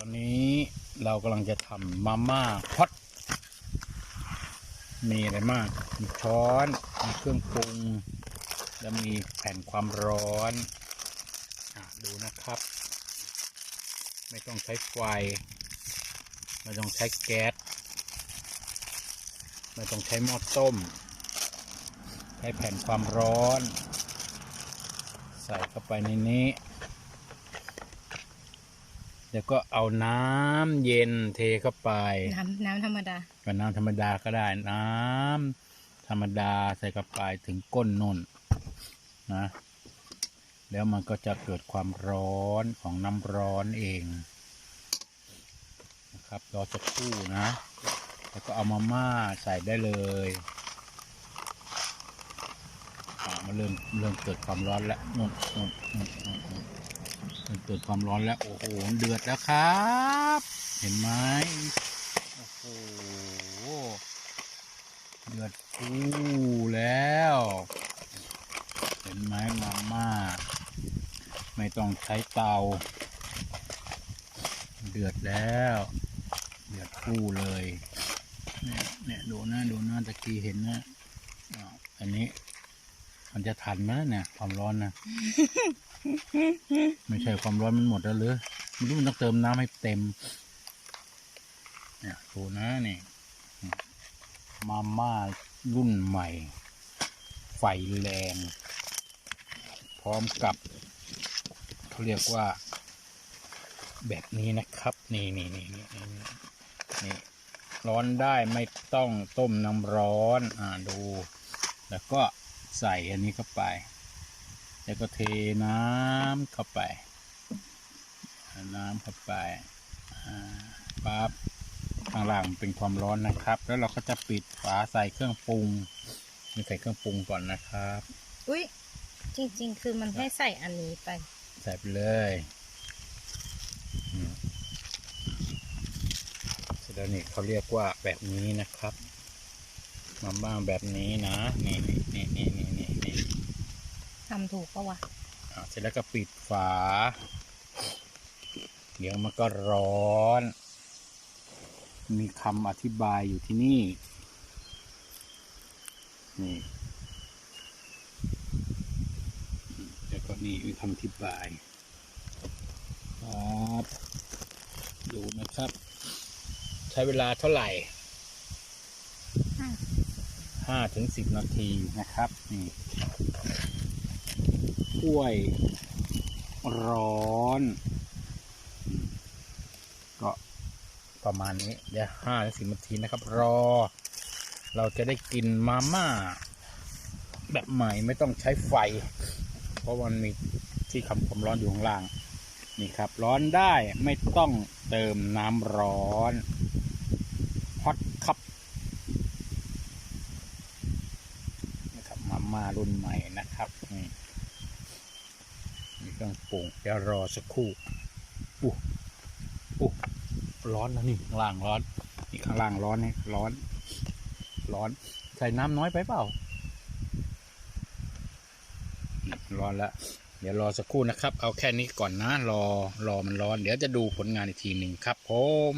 ตอนนี้เรากำลังจะทำมาม่าฮอตมีอะไรมาก มีช้อน มีเครื่องปรุง แล้วมีแผ่นความร้อนอดูนะครับ ไม่ต้องใช้ไฟ ไม่ต้องใช้แก๊ส ไม่ต้องใช้หม้อต้ม ใช้แผ่นความร้อน ใส่เข้าไปในนี้ แล้วก็เอาน้ำเย็นเทเข้าไป น้ำน้ำธรรมดา กับน้ำธรรมดาก็ได้น้ำธรรมดาใส่เข้าไปถึงก้นนนนะ แล้วมันก็จะเกิดความร้อนของน้ำร้อนเองนะครับรอสักครู่นะ แล้วก็เอามาม่าใส่ได้เลยอ่ามันเริ่มเริ่มเกิดความร้อนแล้วนู่นนู่นนู่นนู่นนู่น เกิดความร้อนแล้วโอ้โหเดือดแล้วครับ เห็นไหมโอ้โหเดือดฟูแล้ว เห็นไหมมาม่าไม่ต้องใช้เตา เดือดแล้ว เดือดฟูเลยเนี่ยเนี่ยดูนะดูนะตะกี้เห็นนะอันนี้ มันจะทันไหมเนี่ย ความร้อนนะ ไม่ใช่ความร้อนมันหมดแล้วหรือไม่รู้มันต้องเติมน้ำให้เต็ม เนี่ยดูนะนี่มาม่ารุ่นใหม่ ไฟแรง พร้อมกับเขาเรียกว่า แบบนี้นะครับ นี่นี่นี่นี่นี่นี่ร้อนได้ไม่ต้องต้มน้ำร้อน อ่าดู แล้วก็ ใส่อันนี้เข้าไป แล้วก็เทน้ำเข้าไปเอาน้ำเข้าไปอ่าปั๊บข้างล่างมันเป็นความร้อนนะครับ แล้วเราก็จะปิดฝาใส่เครื่องปรุงนี่ใส่เครื่องปรุงก่อนนะครับ อุ้ยจริง ๆ คือมันให้ใส่อันนี้ไป ใส่ไปเลยอืมเสร็จแล้วนี่เขาเรียกว่าแบบนี้นะครับ มาม่าแบบนี้นะนี่นี่นี่นี่นี่นี่นี่ทำถูกปะวะอ่าเสร็จแล้วก็ปิดฝา เดี๋ยวมันก็ร้อน มีคำอธิบายอยู่ที่นี่ นี่อืมแล้วก็นี่มีคำอธิบายครับ ดูนะครับ ใช้เวลาเท่าไหร่ ห้าถึงสิบนาทีนะครับนี่ถ้วยร้อน ก็ประมาณนี้เดี๋ยวห้าถึงสิบนาทีนะครับ รอ เราจะได้กินมาม่า แบบใหม่ไม่ต้องใช้ไฟ เพราะมันมีที่คำความร้อนอยู่ข้างล่าง นี่ครับ ร้อนได้ไม่ต้องเติมน้ำร้อนฮอตคัพ นะครับมาม่า รุ่นใหม่นะครับนี่มีเครื่องปรุงเดี๋ยวรอสักครู่อู้อู้ร้อนนะนี่ข้างล่างร้อนนี่ข้างล่างร้อนเนี่ยร้อน ร้อน ใส่น้ำน้อยไปเปล่า ร้อนแล้วเดี๋ยวรอสักครู่นะครับ เอาแค่นี้ก่อนนะ รอรอมันร้อน เดี๋ยวจะดูผลงานอีกทีหนึ่งครับผม